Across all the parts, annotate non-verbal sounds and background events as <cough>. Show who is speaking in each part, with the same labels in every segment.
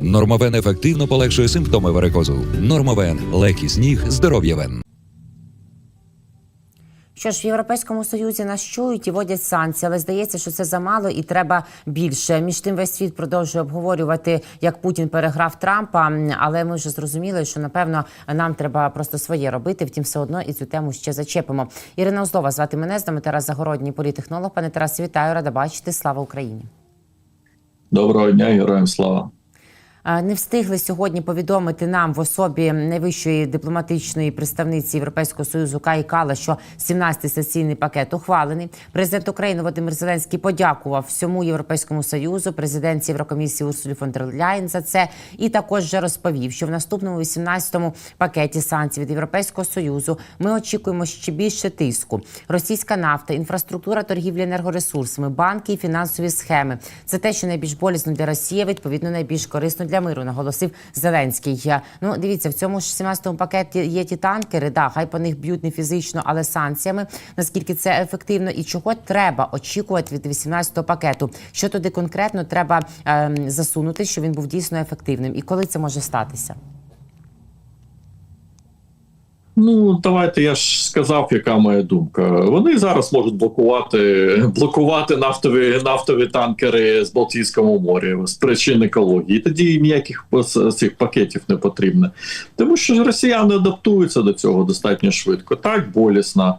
Speaker 1: Нормовен ефективно полегшує симптоми варикозу. Нормовен легкий сніг, здоров'я вен.
Speaker 2: Що ж в Європейському Союзі нас чують і вводять санкції, але здається, що це замало і треба більше. Між тим весь світ продовжує обговорювати, як Путін переграв Трампа. Але ми вже зрозуміли, що напевно нам треба просто своє робити. Втім, все одно і цю тему ще зачепимо. Ірина Озлова звати мене з нами Тарас Загородній, політехнолог. Пане Тарасе, вітаю, рада бачити. Слава Україні.
Speaker 3: Доброго дня, героям слава.
Speaker 2: Не встигли сьогодні повідомити нам в особі найвищої дипломатичної представниці Європейського союзу Каї Кала, що 17-й сесійний пакет ухвалений. Президент України Володимир Зеленський подякував всьому європейському союзу, президентці Єврокомісії Урсулі фон дер Ляєн за це, і також вже розповів, що в наступному 18-му пакеті санкцій від Європейського союзу ми очікуємо ще більше тиску. Російська нафта, інфраструктура торгівлі енергоресурсами, банки і фінансові схеми це те, що найбільш болісно для Росії, відповідно найбільш корисно для миру, наголосив Зеленський. Ну дивіться, в цьому ж 17-му пакеті є ті танкери. Да, хай по них б'ють не фізично, але санкціями. Наскільки це ефективно і чого треба очікувати від 18-го пакету? Що туди конкретно треба ем, засунути, щоб він був дійсно ефективним, і коли це може статися?
Speaker 3: Ну давайте я ж сказав, яка моя думка. Вони зараз можуть блокувати блокувати нафтові нафтові танкери з Балтійського моря з причин екології. Тоді ніяких цих пакетів не потрібно. Тому що росіяни адаптуються до цього достатньо швидко. Так болісно,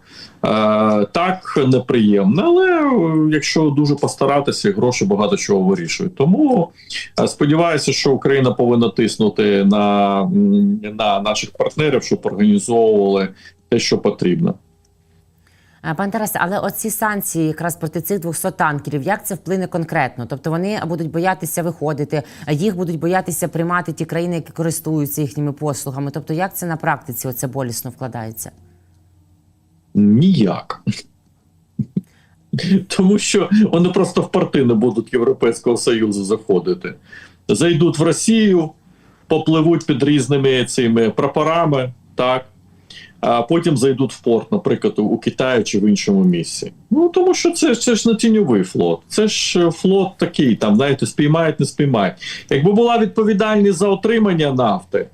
Speaker 3: так неприємно. Але е, якщо дуже постаратися, гроші багато чого вирішують. Тому е, сподіваюся, що Україна повинна тиснути на, на наших партнерів, щоб організовували те, що потрібно.
Speaker 2: Е, Пан Тарасе, але оці санкції якраз проти цих 200 танкерів, як це вплине конкретно? Тобто вони будуть боятися виходити, їх будуть боятися приймати ті країни, які користуються їхніми послугами. Тобто, як це на практиці оце болісно вкладається?
Speaker 3: Ніяк. Тому що вони просто в порти не будуть Європейського Союзу заходити. Зайдуть в Росію, попливуть під різними цими прапорами, так. А потім зайдуть в порт, наприклад, у Китаї чи в іншому місці. Ну тому що це, це ж не тіньовий флот. Це ж е, флот такий, там, знаєте, спіймають, не спіймають. Якби була відповідальність за отримання нафти,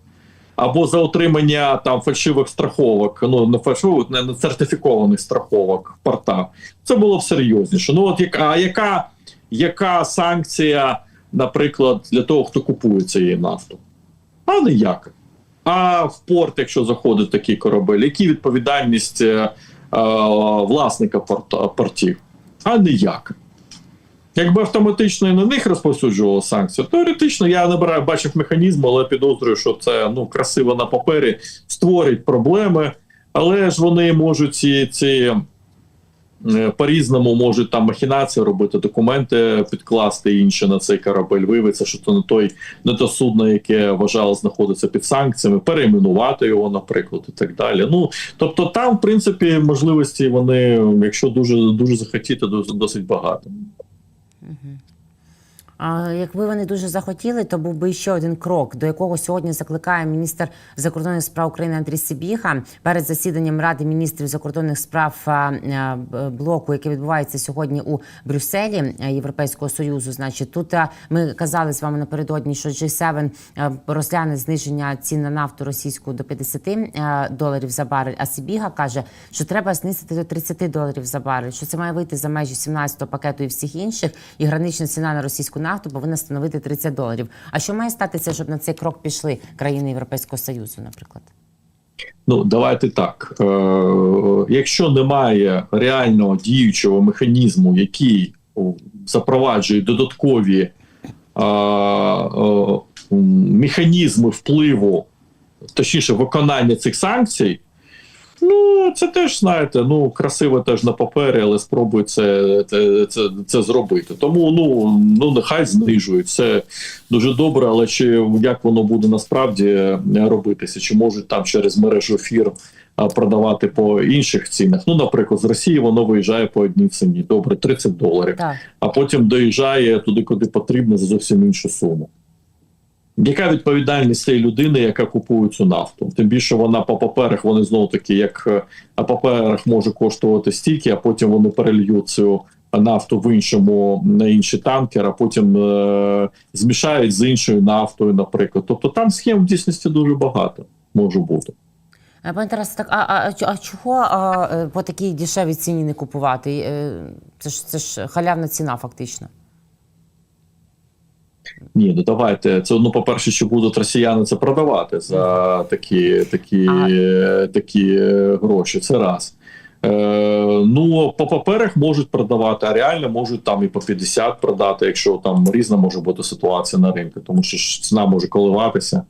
Speaker 3: або за отримання там фальшивих страховок, ну не фальшивих, не, сертифікованих страховок в портах. Це було б серйозніше. Ну от яка, а яка, яка санкція, наприклад, для того, хто купує цієї нафту? А ніяка. А в порт, якщо заходить такий корабель, які відповідальність е, е, власника порта, портів? А ніяка. Якби автоматично і на них розповсюджували санкції, теоретично я не бачив механізм, але підозрюю, що це ну красиво на папері створить проблеми, але ж вони можуть ці, ці е, по-різному можуть там махінації робити, документи підкласти інші на цей корабель. Виявиться, що це не той не то судно, яке вважало знаходиться під санкціями, перейменувати його, наприклад, і так далі. Ну тобто, там, в принципі, можливості вони, якщо дуже дуже захотіти, досить багато. Mm-hmm.
Speaker 2: А якби вони дуже захотіли, то був би ще один крок, до якого сьогодні закликає міністр закордонних справ України Андрій Сибіга перед засіданням Ради міністрів закордонних справ блоку, яке відбувається сьогодні у Брюсселі Європейського союзу. Значить, тут ми казали з вами напередодні, що G7 а, розгляне зниження цін на нафту російську до 50 доларів за барель. А Сибіга каже, що треба знизити до 30 доларів за барель, що це має вийти за межі 17-го пакету і всіх інших, і гранична ціна на російську нафту повинна становити 30 доларів. А що має статися, щоб на цей крок пішли країни Європейського союзу, наприклад?
Speaker 3: Ну, давайте так. Е, якщо немає реального діючого механізму, який запроваджує додаткові е, е, механізми впливу, точніше, виконання цих санкцій, ну це теж знаєте, ну красиво теж на папері, але спробують це, це, це, це зробити. Тому ну, ну нехай знижують. Це дуже добре, але чи як воно буде насправді е, робитися? Чи можуть там через мережу фірм продавати по інших цінах? Ну, наприклад, з Росії воно виїжджає по одній ціні. Добре, 30 доларів,
Speaker 2: Так.
Speaker 3: а потім доїжджає туди, куди потрібно, за зовсім іншу суму. Яка відповідальність цієї людини, яка купує цю нафту? Тим більше вона по паперах, вони знову таки, як е, на паперах може коштувати стільки, а потім вони перельють цю нафту в іншому на інший танкер, а потім е, змішають з іншою нафтою, наприклад. Тобто там схем в дійсності дуже багато може бути.
Speaker 2: Е, Пане Тарас, так а, а, а чого а, е, по такій дешевій ціні не купувати? Це ж це ж халявна ціна, фактично.
Speaker 3: Ні, ну давайте. Це ну, по-перше, що будуть росіяни це продавати за такі, такі,
Speaker 2: А-
Speaker 3: такі е, гроші. Це раз. Е, ну, по паперах можуть продавати, а реально можуть там і по 50 продати, якщо там різна може бути ситуація на ринку, тому що ціна може коливатися.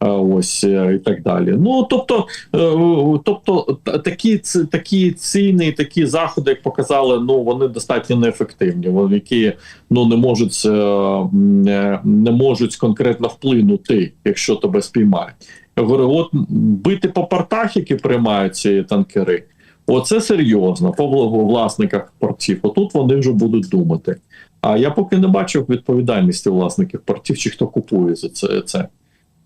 Speaker 3: Ось е, і так далі. Ну тобто, е, тобто такі такі ціни, такі заходи, як показали, ну вони достатньо неефективні. Вони які ну не можуть е, не можуть конкретно вплинути, якщо тебе спіймають. Я говорю, от бити по портах, які приймають ці танкери. Оце серйозно по власниках портів. Отут вони вже будуть думати. А я поки не бачив відповідальності власників портів, чи хто купує за це.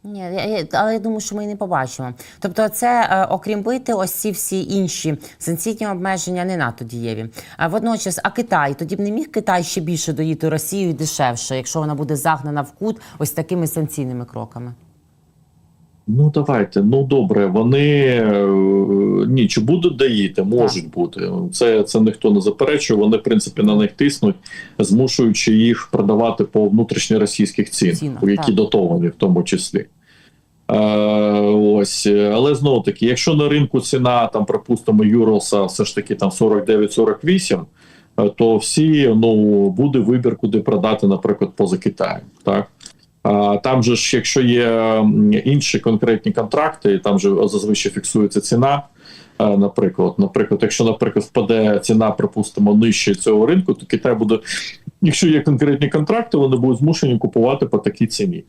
Speaker 2: Ні, я- але я думаю, що ми і не побачимо. Тобто, це е, окрім бити, ось ці всі інші санкційні обмеження не надто дієві. А водночас, а Китай тоді б не міг Китай ще більше доїти Росію дешевше, якщо вона буде загнана в кут ось такими санкційними кроками.
Speaker 3: Ну давайте, ну добре, вони е, ні, чи будуть доїти, можуть бути. Це, це ніхто не заперечує. Вони, в принципі, на них тиснуть, змушуючи їх продавати по внутрішньоросійських цінах, які
Speaker 2: так.
Speaker 3: дотовані в тому числі. Е, ось, е, але знову таки, якщо на ринку ціна, там, припустимо, Юроса все ж таки там 49-48, е, то всі ну буде вибір, куди продати, наприклад, поза Китаєм. Так там же ж, якщо є інші конкретні контракти, там же зазвичай фіксується ціна. е, Наприклад, наприклад, якщо, наприклад, впаде ціна, припустимо, нижче цього ринку, то Китай буде, якщо є конкретні контракти, вони будуть змушені купувати по такій ціні.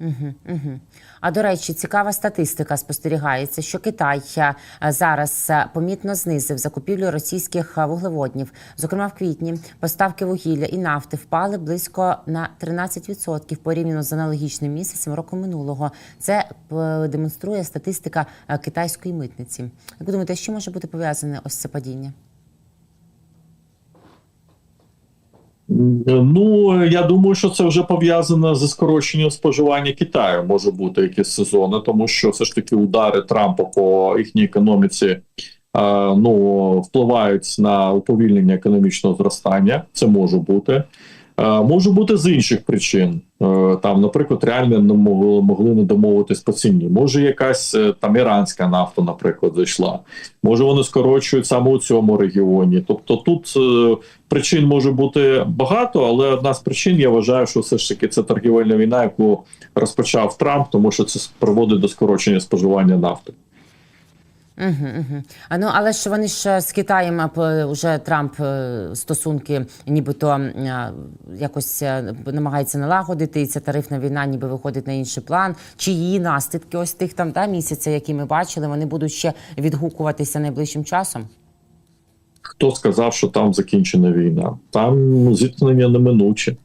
Speaker 2: Угу, угу. А до речі, цікава статистика спостерігається, що Китай е, зараз е, помітно знизив закупівлю російських е, вуглеводнів. Зокрема, в квітні поставки вугілля і нафти впали близько на 13% порівняно з аналогічним місяцем року минулого. Це демонструє статистика китайської митниці. Як ви думаєте, що може бути пов'язане ось це падіння?
Speaker 3: Ну я думаю, що це вже пов'язано зі скороченням споживання Китаю. Може бути якісь сезони, тому що все ж таки удари Трампа по їхній економіці е, ну впливають на уповільнення економічного зростання. Це може бути. Е, Може бути з інших причин. Е, Там, наприклад, реально не могли, могли не домовитись по ціні. Може, якась е, там іранська нафта, наприклад, зайшла. Може, вони скорочують саме у цьому регіоні. Тобто тут причин може бути багато, але одна з причин я вважаю, що все ж таки це торгівельна війна, яку розпочав Трамп, тому що це приводить до скорочення споживання нафти.
Speaker 2: Угу, угу. А ну але ж вони ж з Китаєм вже Трамп е, стосунки, нібито е, якось е, намагається налагодити, і ця тарифна війна ніби виходить на інший план. Чи її наслідки ось тих там да, місяця, які ми бачили, вони будуть ще відгукуватися найближчим часом?
Speaker 3: Хто сказав, що там закінчена війна? Там зіткнення неминуче.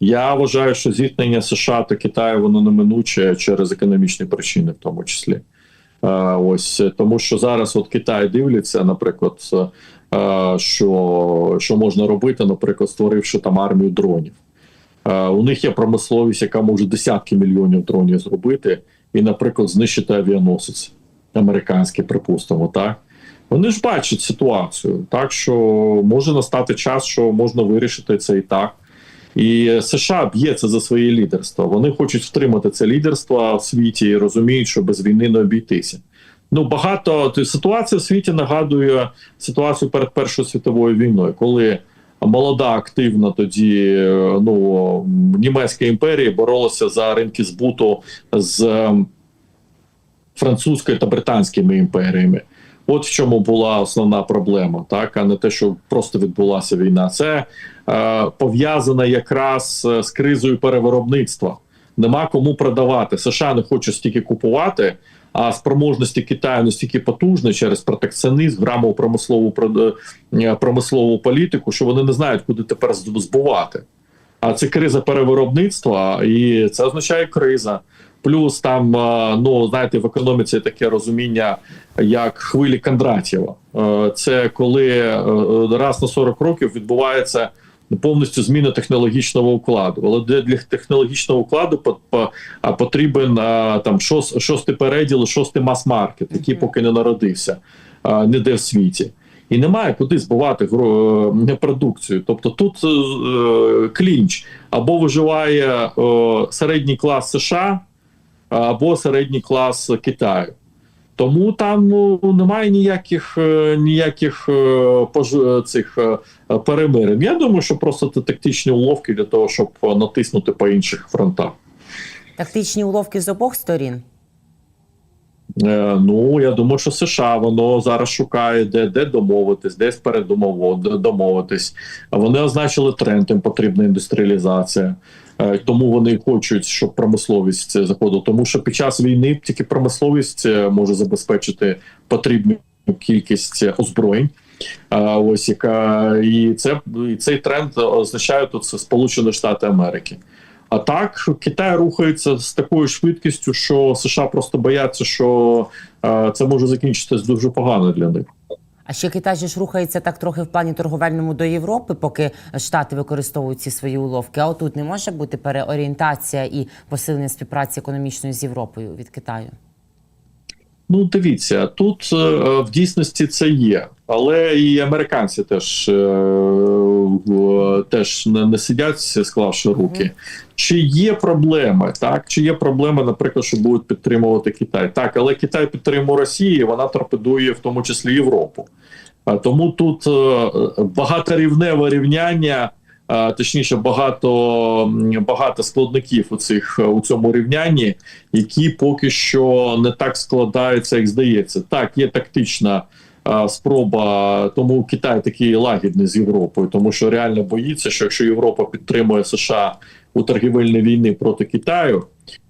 Speaker 3: Я вважаю, що зіткнення США та Китаю воно неминуче через економічні причини, в тому числі. Е, ось тому, що зараз от Китай дивляться, наприклад, е, що, що можна робити, наприклад, створивши там армію дронів. Е, у них є промисловість, яка може десятки мільйонів дронів зробити, і, наприклад, знищити авіаносець американський, припустимо, так. Вони ж бачать ситуацію, так що може настати час, що можна вирішити це і так. І США б'ється за своє лідерство. Вони хочуть втримати це лідерство в світі і розуміють, що без війни не обійтися. Ну багато то ситуація в світі нагадує ситуацію перед Першою світовою війною, коли молода активна тоді е, ну німецька імперія боролася за ринки збуту з ем, французькою та британськими імперіями. От в чому була основна проблема, так а не те, що просто відбулася війна. Це е, пов'язано якраз е, з кризою перевиробництва. Нема кому продавати. США не хочуть стільки купувати, а спроможності Китаю настільки потужні через протекціонізм, грамову промислову е, промислову політику, що вони не знають, куди тепер збувати. А це криза перевиробництва, і це означає криза. Плюс там, е, ну знаєте, в економіці таке розуміння, як хвилі Кондратєва. Е, Це коли е, раз на 40 років відбувається повністю зміна технологічного укладу. Але для, для технологічного укладу по, по, а, потрібен а, там шос, шостий переділ, шостий мас-маркет, який поки не народився а, ніде в світі. І немає куди е, продукцію. Тобто тут е, клінч або виживає е, середній клас США, або середній клас Китаю. Тому там ну, немає ніяких е, ніяких е, пож- цих е, перемирень. Я думаю, що просто це тактичні уловки для того, щоб е, натиснути по інших фронтах.
Speaker 2: Тактичні уловки з обох сторін.
Speaker 3: Е, ну я думаю, що США воно зараз шукає, де, де домовитись, десь передумово домовитись. Вони означили тренд, їм потрібна індустріалізація. Е, Тому вони хочуть, щоб промисловість заходила. Тому що під час війни тільки промисловість е, може забезпечити потрібну кількість озброєнь. Ось яка і це і цей тренд означає тут Сполучені Штати Америки. А так Китай рухається з такою швидкістю, що США просто бояться, що е, це може закінчитись дуже погано для них.
Speaker 2: А ще Китай же ж рухається так трохи в плані торговельному до Європи, поки Штати використовують ці свої уловки. А отут не може бути переорієнтація і посилення співпраці економічної з Європою від Китаю.
Speaker 3: Ну, дивіться, тут е, в дійсності це є, але і американці теж, е, теж не, не сидять, склавши руки. Чи є проблеми, так? Чи є проблеми, наприклад, що будуть підтримувати Китай? Так, але Китай підтримує Росію, вона торпедує в тому числі Європу. Тому тут е, багаторівневе рівняння, точніше, багато, багато складників у цих у цьому рівнянні, які поки що не так складаються, як здається. Так, є тактична спроба, тому Китай такий лагідний з Європою, тому що реально боїться, що якщо Європа підтримує США у торгівельній війні проти Китаю.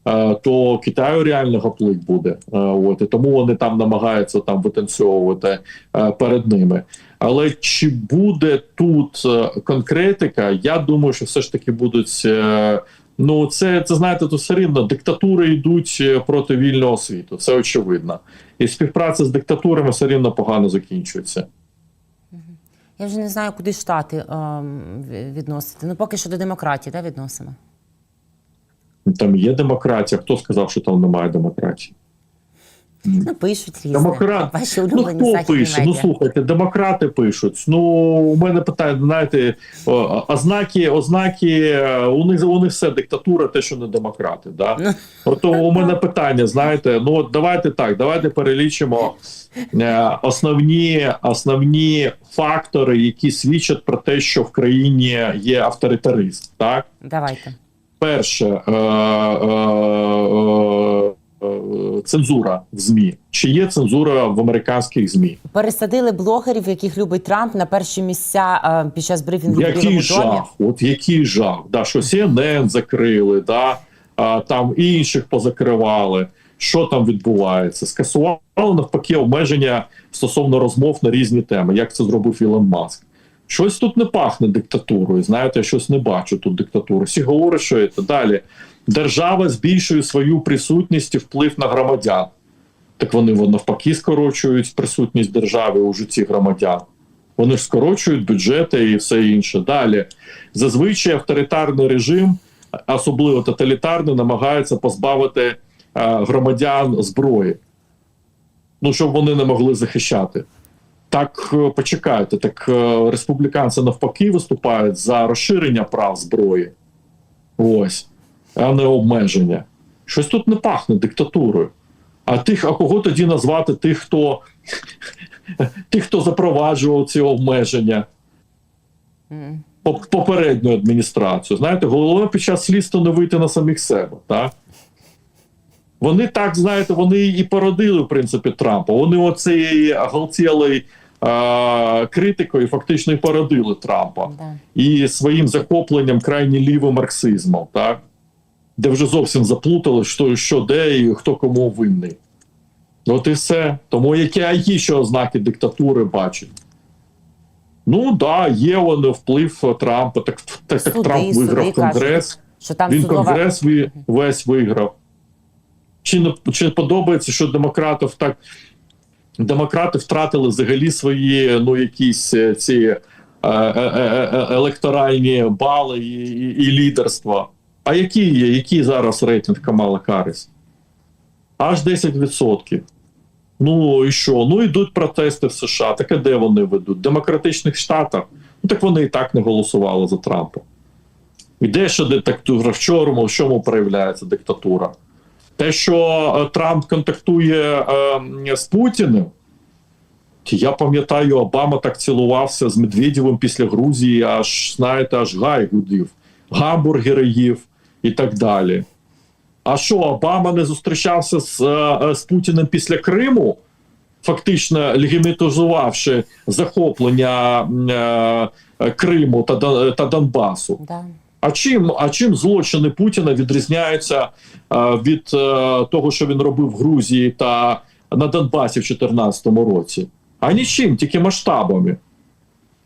Speaker 3: е, То Китаю реально гаплик буде, Е, от і тому вони там намагаються там витанцьовувати е, перед ними. Але чи буде тут е, конкретика? Я думаю, що все ж таки будуть. Ну, це, це знаєте, то все рівно диктатури йдуть е, проти вільного світу. Це очевидно. І співпраця з диктатурами все рівно погано закінчується.
Speaker 2: Я вже не знаю, куди штати а, відносити. Ну поки що до демократії, да, відносимо.
Speaker 3: Там є демократія. Хто сказав, що там немає демократії?
Speaker 2: Ну пишуть різне.
Speaker 3: Демократ.
Speaker 2: Ваші
Speaker 3: Ну хто пише? Ну слухайте, демократи пишуть. Ну у мене питання, знаєте, ознаки, ознаки у них у них все диктатура, те, що не демократи. Да? Ото у мене питання, знаєте, ну от давайте так, давайте перелічимо е, основні, основні фактори, які свідчать про те, що в країні є авторитаризм. Так,
Speaker 2: Давайте.
Speaker 3: перше. Е, е, е, Цензура в ЗМІ. Чи є цензура в американських ЗМІ?
Speaker 2: Пересадили блогерів, яких любить Трамп, на перші місця е, під час брифінгу
Speaker 3: Який
Speaker 2: Білому домі.
Speaker 3: жах, от який жах. Да, що CNN закрили, да, а, там інших позакривали. Що там відбувається? Скасували навпаки обмеження стосовно розмов на різні теми, як це зробив Ілон Маск. Щось тут не пахне диктатурою. Знаєте, я щось не бачу тут диктатури. Всі говорять, що це далі. Держава збільшує свою присутність і вплив на громадян. Так вони навпаки скорочують присутність держави у житті громадян. Вони ж скорочують бюджети і все інше. Далі зазвичай авторитарний режим, особливо тоталітарний, намагається позбавити е, громадян зброї. Ну, щоб вони не могли захищати. Так е, почекайте, так е, республіканці навпаки виступають за розширення прав зброї. Ось, а не обмеження. Щось тут не пахне диктатурою. А тих, а кого тоді назвати тих, хто <laughs> тих, хто запроваджував ці обмеження попередню адміністрацію. Знаєте, головне під час слідства не вийти на самих себе. Так? Вони так, знаєте, вони і породили, в принципі, Трампа. Вони оцеї оголтілої е, критикою фактично і породили Трампа
Speaker 2: Да.
Speaker 3: і своїм захопленням крайні лівим марксизмом, так? Де вже зовсім заплутали, що, що де і хто кому винний. От і все. Тому які, а які ще ознаки диктатури бачать? Ну так, да, є вони вплив Трампа. Так, так, так
Speaker 2: Суди,
Speaker 3: Трамп
Speaker 2: суди
Speaker 3: виграв
Speaker 2: кажуть,
Speaker 3: Конгрес.
Speaker 2: Що там
Speaker 3: Він
Speaker 2: судова...
Speaker 3: конгрес весь виграв. Чи не чи подобається, що демократів так демократи втратили взагалі свої ну якісь е, ці е, е, е, е, електоральні бали і, і, і лідерство. А які є? Який зараз рейтинг Камала Харріс? Аж 10%. Ну і що? Ну йдуть протести в США. Так а де вони ведуть? В демократичних штатах. Ну так вони і так не голосували за Трампа. І де ще диктатура? В чому, в чому проявляється диктатура? Те, що е, Трамп контактує е, з Путіним, я пам'ятаю, Обама так цілувався з Медведєвим після Грузії, аж знаєте, аж гай гудів, гамбургери їв і так далі. А що, Обама не зустрічався з, е, з Путіним після Криму, фактично легімітизувавши захоплення е, Криму та, та Донбасу?
Speaker 2: Да.
Speaker 3: А чим, а чим злочини Путіна відрізняються е, від е, того, що він робив в Грузії та на Донбасі в 2014 році? А нічим, тільки масштабами.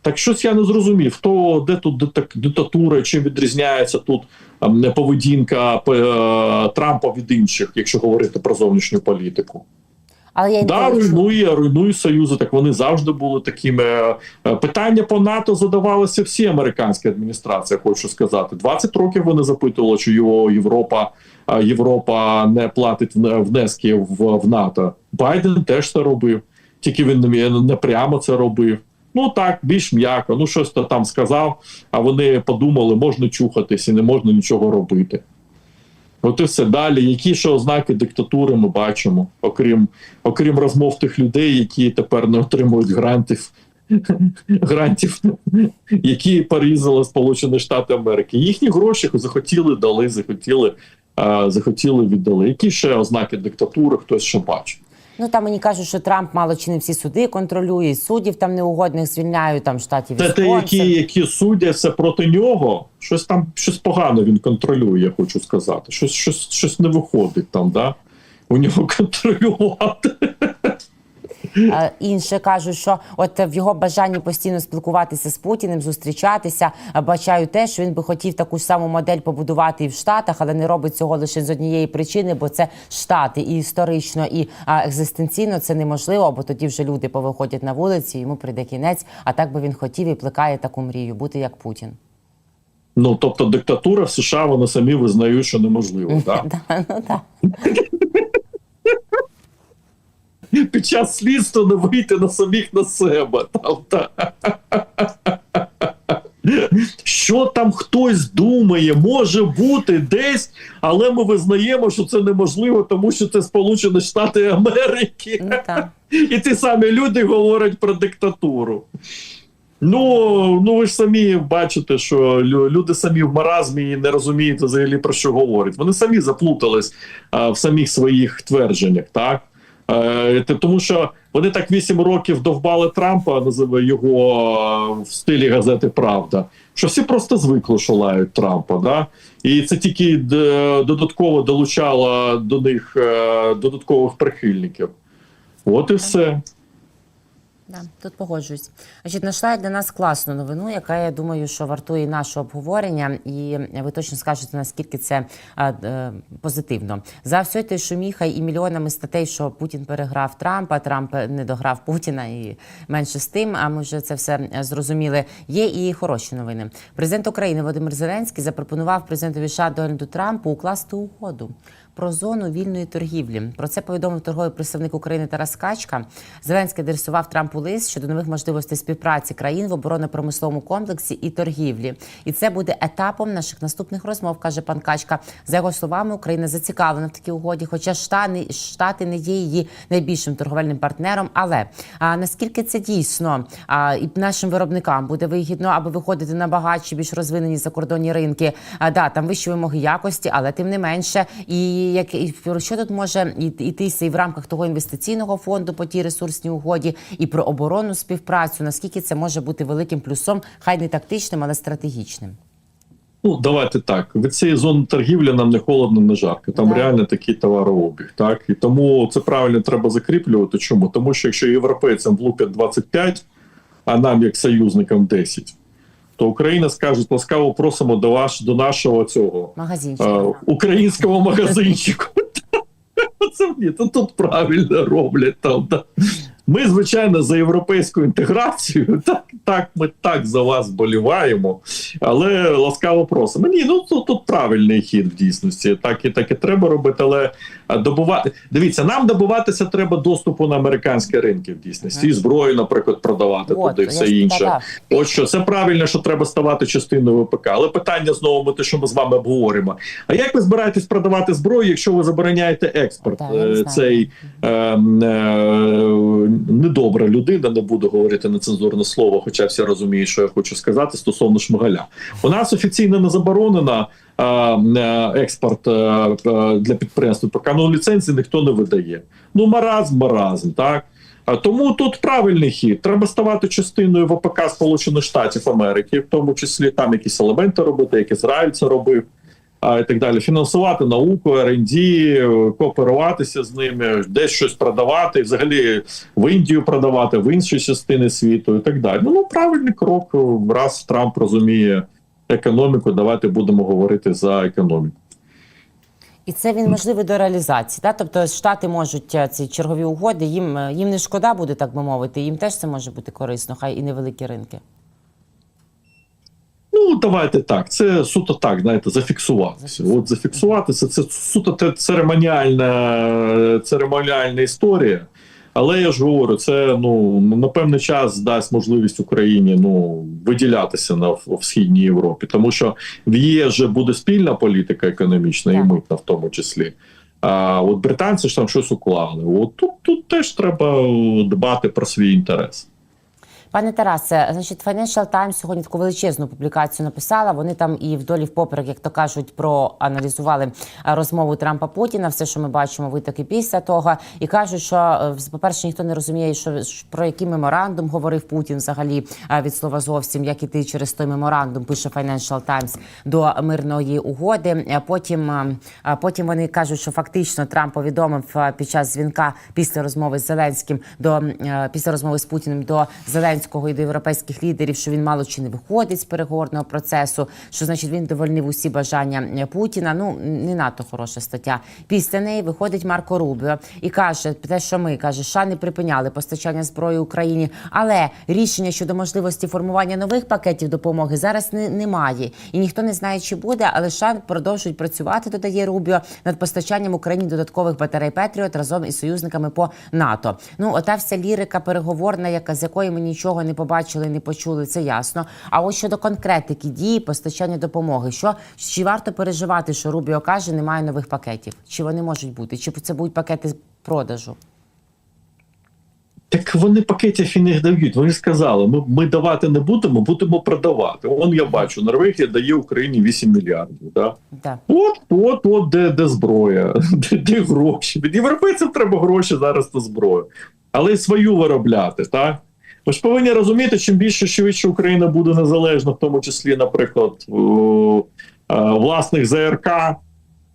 Speaker 3: Так щось я не зрозумів, хто де тут диктатура, чим відрізняється тут ем, поведінка е, Трампа від інших, якщо говорити про зовнішню політику.
Speaker 2: Але я
Speaker 3: Да, руйнує, руйнує союзи. Так вони завжди були такими. Е, Питання по НАТО задавалися всі американські адміністрації. Хочу сказати, 20 років вони запитували, чи його Європа, е, Європа не платить вне- внески в, в НАТО. Байден теж це робив, тільки він не прямо це робив. Ну так, більш м'яко. Ну щось то там сказав. А вони подумали, можна чухатись і не можна нічого робити. От і все далі. Які ще ознаки диктатури ми бачимо, окрім, окрім розмов тих людей, які тепер не отримують грантів, <laughs> грантів, які порізали Сполучені Штати Америки. Їхні гроші захотіли, дали, захотіли, захотіли, віддали. Які ще ознаки диктатури, хтось ще бачить?
Speaker 2: Ну там мені кажуть, що Трамп мало чи не всі суди контролює, і суддів там неугодних звільняють там штатів штаті
Speaker 3: Те, які, які судяться проти нього, щось там щось погано він контролює, я хочу сказати. Щось, щось, щось не виходить там, да? У нього <laughs> контролювати.
Speaker 2: Інше кажуть, що от в його бажанні постійно спілкуватися з Путіним, зустрічатися, бачаю те, що він би хотів таку ж саму модель побудувати і в Штатах, але не робить цього лише з однієї причини, бо це Штати і історично, і екзистенційно це неможливо, бо тоді вже люди повиходять на вулиці, йому прийде кінець. А так би він хотів і плекає таку мрію бути як Путін.
Speaker 3: Ну, тобто диктатура в США вони самі визнають, що неможливо. <laughs> Да? <laughs> <laughs> Під час слідства не вийти на самих на себе. Там, та. <laughs> Що там хтось думає, може бути десь, але ми визнаємо, що це неможливо, тому що це Сполучені Штати Америки.
Speaker 2: Ну, так. <laughs>
Speaker 3: І ті самі люди говорять про диктатуру. Ну, ну ви ж самі бачите, що люди самі в маразмі і не розуміють взагалі про що говорять. Вони самі заплутались а, в самих своїх твердженнях, так? Е, тому що вони так вісім років довбали Трампа, називає його в стилі газети Правда. Що всі просто звикли, що лають Трампа, да? і це тільки д- додатково долучало до них е, додаткових прихильників. От і все.
Speaker 2: Да, тут погоджуюсь. Значить, знайшла я для нас класну новину, яка я думаю, що вартує нашого обговорення, і ви точно скажете, наскільки це а, е, позитивно. За всю той шуміха і мільйонами статей, що Путін переграв Трампа, Трамп не дограв Путіна і менше з тим. А ми вже це все е, зрозуміли. Є і хороші новини. Президент України Володимир Зеленський запропонував президентові США Дональду Трампу укласти угоду. Про зону вільної торгівлі про це повідомив торговий представник України Тарас Качка. Зеленський адресував Трампу лист щодо нових можливостей співпраці країн в оборонно-промисловому комплексі і торгівлі. І це буде етапом наших наступних розмов, каже пан Качка. За його словами, Україна зацікавлена в такій угоді, хоча штати, штати не є її найбільшим торговельним партнером. Але а, наскільки це дійсно а, і нашим виробникам буде вигідно, аби виходити на багатші, більш розвинені закордонні ринки? А, да, там вищі вимоги якості, але тим не менше, і як і про що тут може йтися і в рамках того інвестиційного фонду по тій ресурсній угоді, і про оборонну співпрацю, наскільки це може бути великим плюсом, хай не тактичним, але стратегічним.
Speaker 3: Ну, давайте так. Від цієї зони торгівлі нам не холодно, не жарко. Там
Speaker 2: Да.
Speaker 3: реально такий товарообіг. Так? І тому це правильно треба закріплювати. Чому? Тому що якщо європейцям влупять 25, а нам, як союзникам, 10, то Україна скаже, ласкаво просимо до ваш, до нашого цього
Speaker 2: Магазинчик.
Speaker 3: е, українського магазинчику. <laughs> Це ні, то тут правильно роблять там. Да. Ми, звичайно, за європейську інтеграцію. <laughs> Так, так, ми так за вас боліваємо, але ласкаво просимо. Ні, ну тут, тут правильний хід в дійсності. Так і так і треба робити, але добувати. Дивіться, нам добуватися треба доступу на американські ринки в дійсності. І зброю, наприклад, продавати
Speaker 2: От,
Speaker 3: туди, все інше. От що це правильно, що треба ставати частиною ВПК. Але питання знову ми те, що ми з вами обговоримо. А як ви збираєтесь продавати зброю, якщо ви забороняєте експорт?
Speaker 2: Так,
Speaker 3: Е. Цей е, е, недобра людина, не буду говорити нецензурне слово, хоча всі розуміють, що я хочу сказати стосовно шмигаля. У нас офіційно не заборонено е, експорт е, е, для підприємств ВПК, ну ліцензії ніхто не видає. Ну маразм, маразм, так. Тому тут правильний хід. Треба ставати частиною ВПК Сполучених Штатів Америки, в тому числі там якісь елементи робити, як Ізраїль це робив, і так далі. Фінансувати науку, R&D, кооперуватися з ними, десь щось продавати, взагалі в Індію продавати, в інші частини світу і так далі. Ну правильний крок. Раз Трамп розуміє економіку, давайте будемо говорити за економіку.
Speaker 2: І це він можливий до реалізації. Да? Тобто штати можуть е, ці чергові угоди, їм, е, їм не шкода буде, так би мовити, їм теж це може бути корисно, хай і невеликі ринки.
Speaker 3: Ну, давайте так. Це суто так, знаєте, зафіксуватися. От зафіксуватися це суто церемоніальна, церемоніальна історія. Але я ж говорю, це ну на певний час дасть можливість Україні ну виділятися на в, в східній Європі, тому що в ЄС же буде спільна політика економічна і митна, в тому числі. А от британці ж там щось уклали. От тут, тут теж треба дбати про свій інтерес.
Speaker 2: Пане Тарасе, значить, Financial Times сьогодні таку величезну публікацію написала. Вони там і вдолі впоперек, як то кажуть, проаналізували е, розмову Трампа Путіна, все, що ми бачимо, витоки після того, і кажуть, що е, по-перше, ніхто не розуміє, що про який меморандум говорив Путін взагалі е, від слова зовсім, як іти через той меморандум, пише Financial Times, до мирної угоди. Потім, потім вони кажуть, що фактично Трамп повідомив під час дзвінка після розмови з Зеленським до після розмови з Путіним до Зеленського і до європейських лідерів, що він мало чи не виходить з переговорного процесу, що значить він довольнив усі бажання е, Путіна. Ну не надто хороша стаття. Після неї виходить Марко Рубіо і каже, те, що ми каже, США не припиняли постачання зброї Україні, але рішення щодо можливості формування нових пакетів допомоги зараз не, немає, і ніхто не знає, чи буде, але США продовжують працювати. Додає Рубіо над постачанням Україні додаткових батарей Петріот разом із союзниками по НАТО. Ну ота вся лірика переговорна, яка з якої ми нічого не побачили, не почули, це ясно. А ось щодо конкретики дії постачання допомоги, що чи варто переживати, що Рубіо каже, немає нових пакетів? Чи вони можуть бути? Чи це будуть пакети продажу?
Speaker 3: Так вони пакетів і не дають. Вони сказали, ми, ми давати не будемо, будемо продавати. Он я бачу, Норвегія дає Україні 8 мільярдів. Да?
Speaker 2: Да.
Speaker 3: От, от, от де, де зброя, <laughs> де, де гроші. Від європейців треба гроші зараз на зброю, але свою виробляти. Так? Ви ж повинні розуміти, чим більше швидше Україна буде незалежна, в тому числі, наприклад, у, е, власних ЗРК.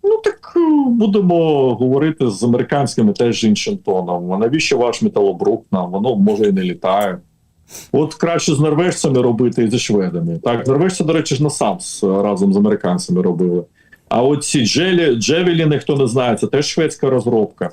Speaker 3: Ну так е, будемо говорити з американськими теж іншим тоном. А навіщо ваш металобрук нам? Воно може і не літає. От краще з норвежцями робити і зі шведами. Так, норвежці, до речі, ж на САМС разом з американцями робили. А от ці джелі, джевеліни, хто не знає, це теж шведська розробка.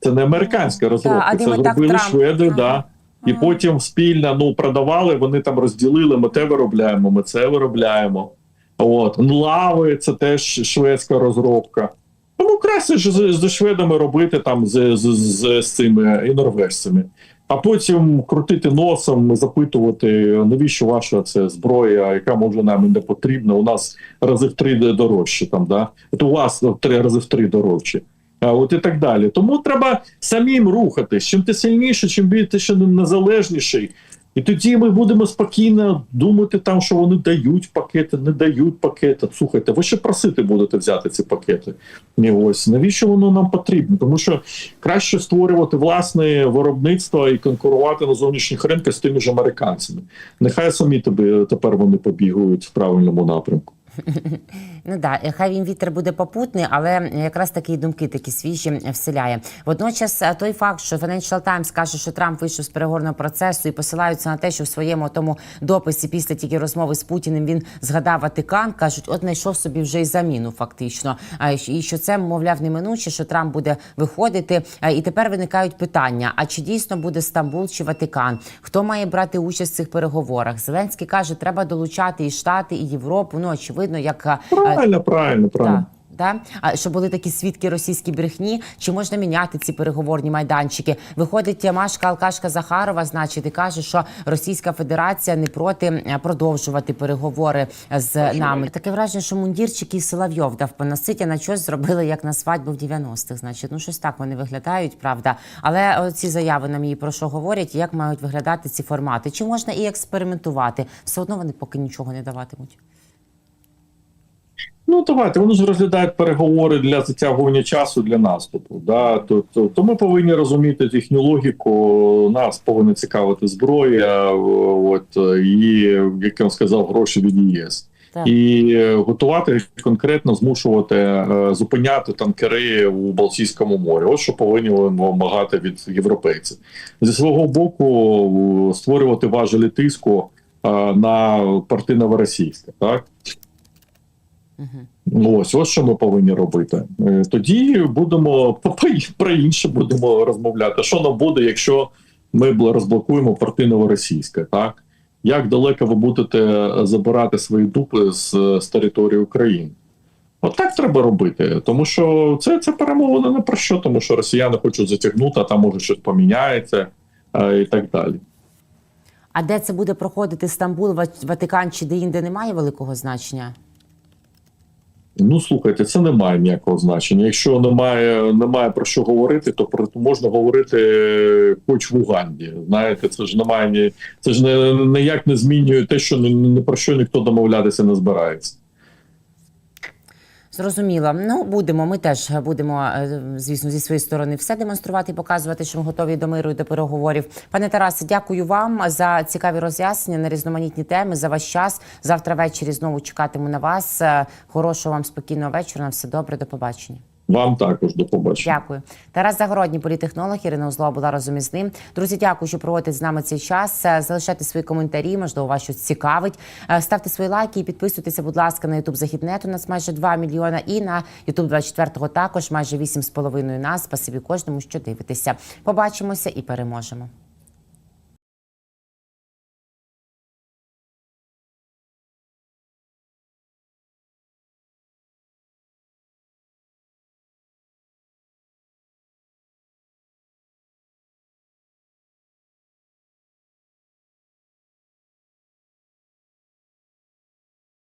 Speaker 3: Це не американська розробка. це зробили шведи, да. І потім спільно ну, продавали, вони там розділили, ми те виробляємо, ми це виробляємо. От. Лави це теж шведська розробка. Тому краще ж з, з шведами робити там з, з, з, з цими і норвежцями. А потім крутити носом, запитувати, навіщо ваша це зброя, яка може нам не потрібна. У нас рази в три дорожче там, да? От у вас в три рази в три дорожче. От і так далі. Тому треба самим рухатись. Чим ти сильніше, чим ти ще незалежніший. І тоді ми будемо спокійно думати, там, що вони дають пакети, не дають пакети. Слухайте, ви ще просити будете взяти ці пакети. Ні, ось навіщо воно нам потрібно? Тому що краще створювати власне виробництво і конкурувати на зовнішніх ринках з тими ж американцями. Нехай самі тобі тепер вони побігують в правильному напрямку.
Speaker 2: Ну да, хай він вітер буде попутний, але якраз такі думки такі свіжі вселяє. Водночас е, той факт, що Financial Times каже, що Трамп вийшов з переговорного процесу і посилаються на те, що в своєму тому дописі після тільки розмови з Путіним він згадав Ватикан, кажуть, от знайшов собі вже й заміну, фактично. І що це мовляв неминуче, що Трамп буде виходити. І тепер виникають питання: а чи дійсно буде Стамбул чи Ватикан? Хто має брати участь в цих переговорах? Зеленський каже, треба долучати і Штати, і Європу. Ну очевидно, як е,
Speaker 3: Правильно, правильно, правильно.
Speaker 2: так, да? А що були такі свідки російській брехні? Чи можна міняти ці переговорні майданчики? Виходить Машка Алкашка Захарова, значить, і каже, що Російська Федерація не проти е, продовжувати переговори з нами. Таке враження, що мундірчик і Соловйов дав поносити, а на щось зробили як на свадьбу в 90-х. Значить, ну щось так вони виглядають, правда. Але ці заяви нам її про що говорять, як мають виглядати ці формати? Чи можна і експериментувати? Все одно вони поки нічого не даватимуть.
Speaker 3: Ну давайте вони ж розглядають переговори для затягування часу для наступу. Да? То, то, то ми повинні розуміти їхню логіку. Нас повинна цікавити зброя, от і як я вам сказав, гроші від ЄС.
Speaker 2: Так.
Speaker 3: І готувати конкретно змушувати е, зупиняти танкери у Балтійському морі. Ось що повинні вимагати від європейців зі свого боку створювати важелі тиску е, на порти новоросійське. Так ось ось що ми повинні робити. Е, Тоді будемо <laughs> про інше будемо розмовляти. Що нам буде, якщо ми розблокуємо порти новоросійське? Так як далеко ви будете забирати свої дупи з, з території України? От так треба робити, тому що це, це перемовини не про що, тому що росіяни хочуть затягнути, а там може щось поміняється е, і так далі.
Speaker 2: А де це буде проходити Стамбул, Ватикан чи де-інде немає великого значення?
Speaker 3: Ну слухайте, це не має ніякого значення. Якщо немає, немає про що говорити, то про можна говорити е, хоч в Уганді. Знаєте, це ж немає ні це ж не ніяк не змінює те, що ні про що ніхто домовлятися не збирається.
Speaker 2: Зрозуміло. Ну будемо. Ми теж будемо, е, звісно, зі своєї сторони все демонструвати і показувати, що ми готові до миру і до переговорів. Пане Тарасе, дякую вам за цікаві роз'яснення на різноманітні теми за ваш час. Завтра ввечері знову чекатиму на вас. Е, Хорошого вам спокійного вечора. На все добре. До побачення.
Speaker 3: Вам також до побачення.
Speaker 2: Дякую. Тарас Загородній, політехнолог Ірина Узлова була разом із ним. Друзі, дякую, що проводите з нами цей час. Е, Залишайте свої коментарі, можливо, вас щось цікавить. Е, Ставте свої лайки і підписуйтеся, будь ласка, на Ютуб Західнет. У нас майже 2 мільйона. І на Ютуб 24-го також майже 8,5 нас. Спасибі кожному, що дивитеся. Побачимося і переможемо.